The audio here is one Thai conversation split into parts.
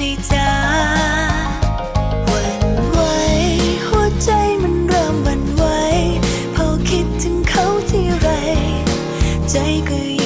มจ๊วั่นไหวหัวใจมันเริ่มวั่นไหวพอคิดถึงเขาทีไร ใจก็ยิ่ง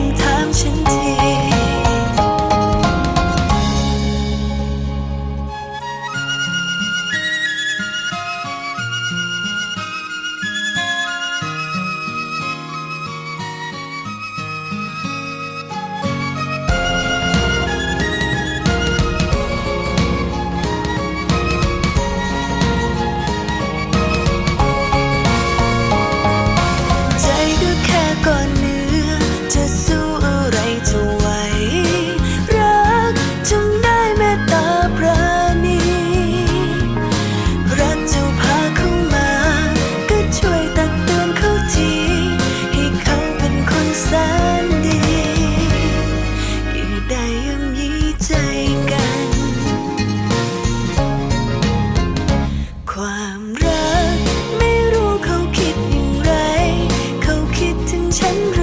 ฉันร